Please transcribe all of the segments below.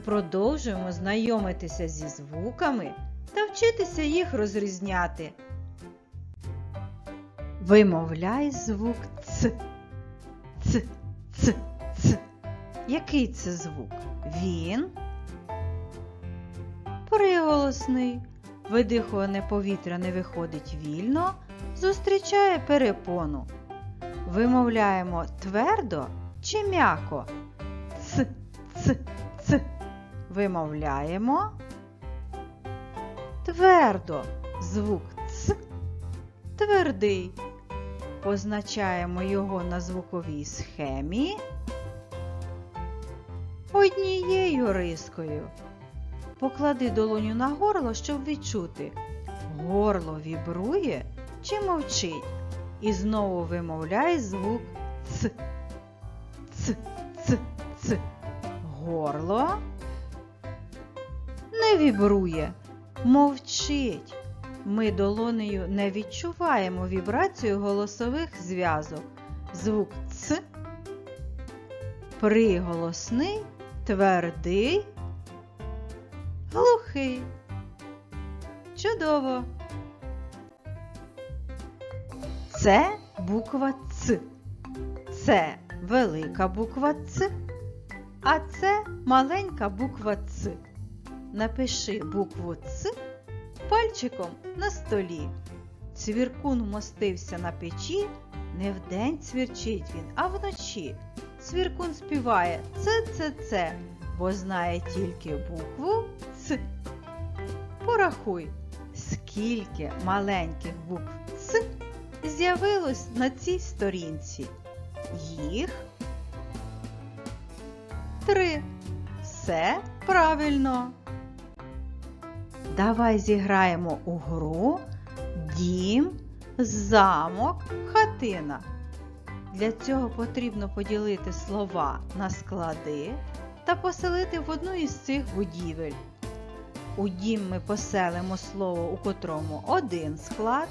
продовжуємо знайомитися зі звуками та вчитися їх розрізняти. Вимовляй звук Ц. Ц, ц, ц. Який це звук? Він приголосний. Видихуване повітря не виходить вільно, зустрічає перепону. Вимовляємо твердо чи м'яко? Ц, ц, ц. Вимовляємо твердо. Звук Ц твердий. Позначаємо його на звуковій схемі однією рискою. Поклади долоню на горло, щоб відчути, горло вібрує чи мовчить. І знову вимовляй звук Ц. Ц, ц, ц. Горло не вібрує, мовчить. Ми долонею не відчуваємо вібрацію голосових зв'язок. Звук Ц приголосний, твердий, глухий. Чудово. Це буква Ц. Це велика буква Ц, а це маленька буква Ц. Напиши букву Ц пальчиком на столі. Цвіркун вмостився на печі, не вдень цвірчить він, а вночі. Цвіркун співає це це це, бо знає тільки букву Ц. Порахуй, скільки маленьких букв Ц з'явилось на цій сторінці. Їх три. Все правильно. Давай зіграємо у гру дім, замок, хатина. Для цього потрібно поділити слова на склади та поселити в одну із цих будівель. У дім ми поселимо слово, у котрому один склад,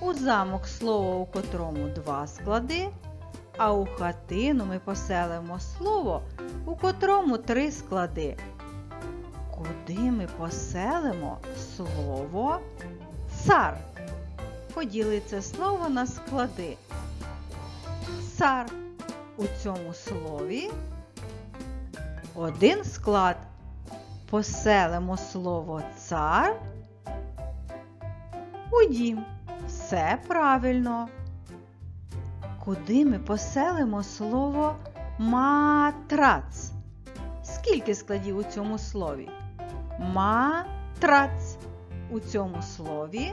у замок слово, у котрому два склади, а у хатину ми поселимо слово, у котрому три склади. Куди ми поселимо слово цар? Поділи це слово на склади. Цар. У цьому слові один склад. Поселимо слово цар у дім. Все правильно. Куди ми поселимо слово матрац? Скільки складів у цьому слові? Матрац. У цьому слові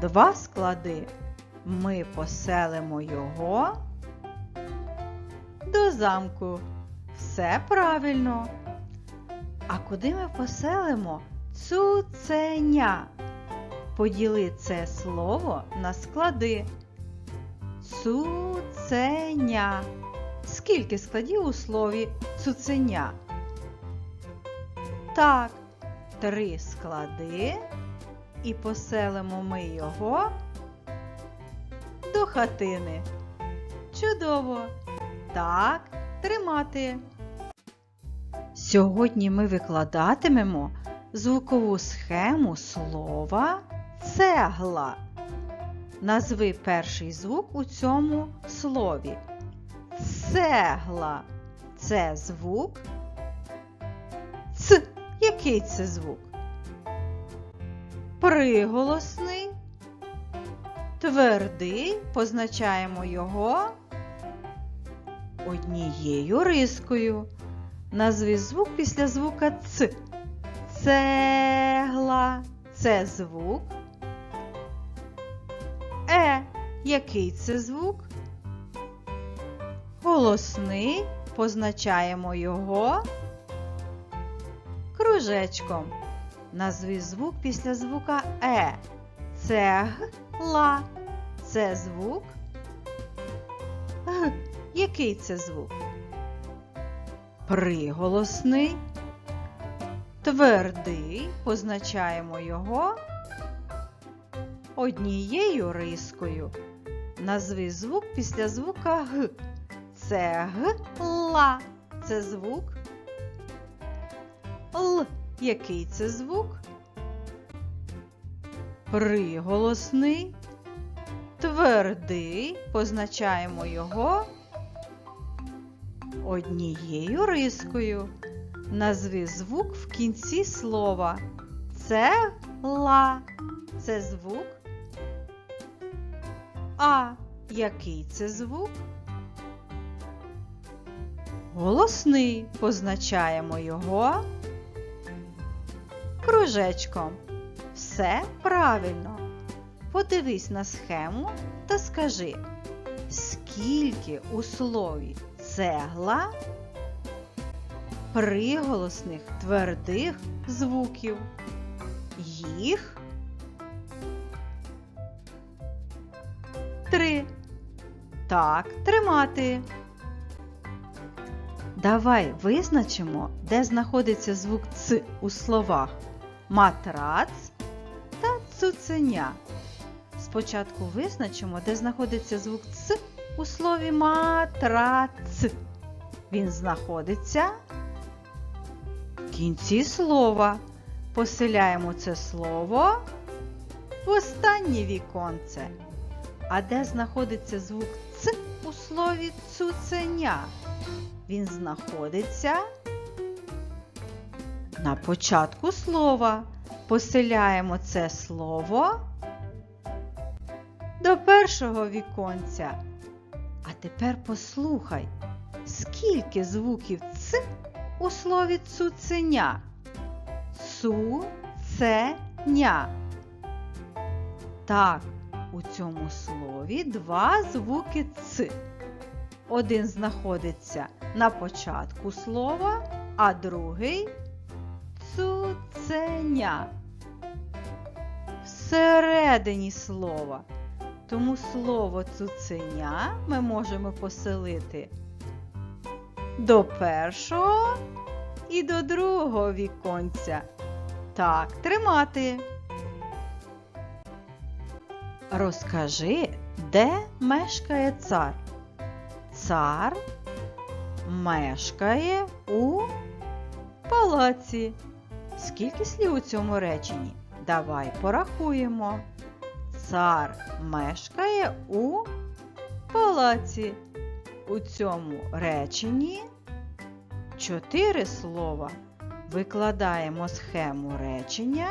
два склади. Ми поселимо його до замку. Все правильно. А куди ми поселимо цуценя? Поділи це слово на склади. Цуценя. Скільки складів у слові цуценя? Так, три склади. І поселимо ми його до хатини. Чудово! Так, тримати. Сьогодні ми викладатимемо звукову схему слова цегла. Назви перший звук у цьому слові. Цегла. Це звук. Який це звук? Приголосний. Твердий. Позначаємо його однією рискою. Назви звук після звука Ц. Цегла. Це звук. Е. Який це звук? Голосний. Позначаємо його кружечком. Назви звук після звука Е. Цегла. Це звук. Г. Який це звук? Приголосний. Твердий. Позначаємо його однією рискою. Назви звук після звука Г. Це гла. Це звук. Л. Який це звук? Приголосний. Твердий. Позначаємо його однією рискою. Назви звук в кінці слова. Це ла. Це звук. А. Який це звук? Голосний. Позначаємо його кружечком. Все правильно. Подивись на схему та скажи, скільки у слові цегла приголосних твердих звуків. Їх три. Так, тримати. Давай визначимо, де знаходиться звук Ц у словах матрац та цуценя. Спочатку визначимо, де знаходиться звук Ц у слові матрац. Він знаходиться в кінці слова. Поселяємо це слово в останнє віконце. А де знаходиться звук Ц у слові цуценя? Він знаходиться на початку слова. Поселяємо це слово до першого віконця. А тепер послухай, скільки звуків Ц у слові цуценя? Цу-це-ня. Так, у цьому слові два звуки Ц. Один знаходиться на початку слова, а другий цуценя. Всередині слова. Тому слово цуценя ми можемо поселити до першого і до другого віконця. Так, тримати. Розкажи, де мешкає цар? Цар мешкає у палаці. Скільки слів у цьому реченні? Давай порахуємо. Цар мешкає у палаці. У цьому реченні чотири слова. Викладаємо схему речення,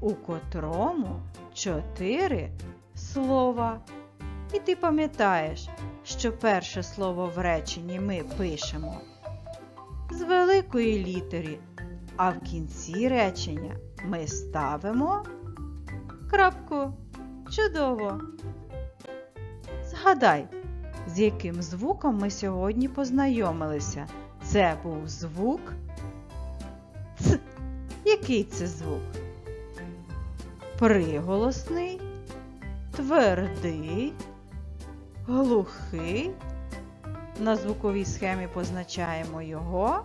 у котрому чотири слова. І ти пам'ятаєш, що перше слово в реченні ми пишемо з великої літери, а в кінці речення ми ставимо крапку. Чудово! Згадай, з яким звуком ми сьогодні познайомилися. Це був звук Ц. Який це звук? Приголосний, твердий, глухий. На звуковій схемі позначаємо його